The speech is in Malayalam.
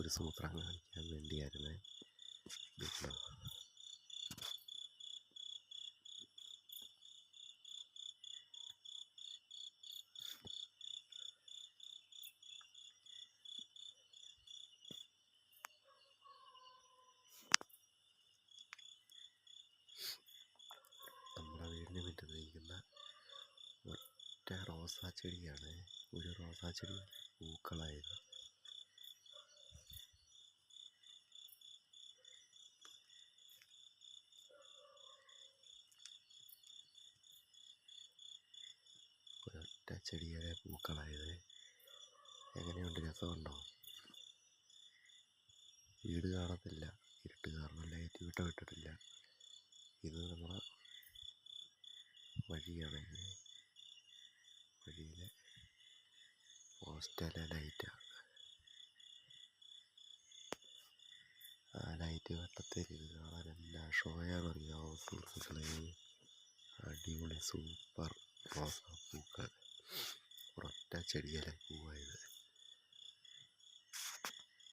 ഒരു സൂത്രം കാണിക്കാൻ വേണ്ടിയായിരുന്നേ. വിഷ്ണു നമ്മുടെ വീടിന് മുറ്റത്ത് ഒറ്റ റോസാ ചെടിയാണ്. ഒരു റോസാ ചെടി പൂക്കളായത് ഒരൊറ്റ ചെടിയുടെ പൂക്കളായത് എങ്ങനെയുണ്ട്? രസമുണ്ടോ? വീട് കാണത്തില്ല. ഇരുട്ട് കാരണം ലൈറ്റ് വിട്ട ഇട്ടിട്ടില്ല. ഇത് നമ്മളെ വഴിയാണ്. വഴിയിലെ പോസ്റ്റലെ ലൈറ്റാണ് ആ ലൈറ്റ് വെട്ടത്തിൽ ഇത് കാണാൻ എന്നാ ഷോയാണെന്നറിയാമോ സുഹൃത്തുക്കളെ അടിപൊളി സൂപ്പർ റോസാപ്പൂക്കൾ. ഒരൊറ്റ ചെടിയിലെ പൂവ്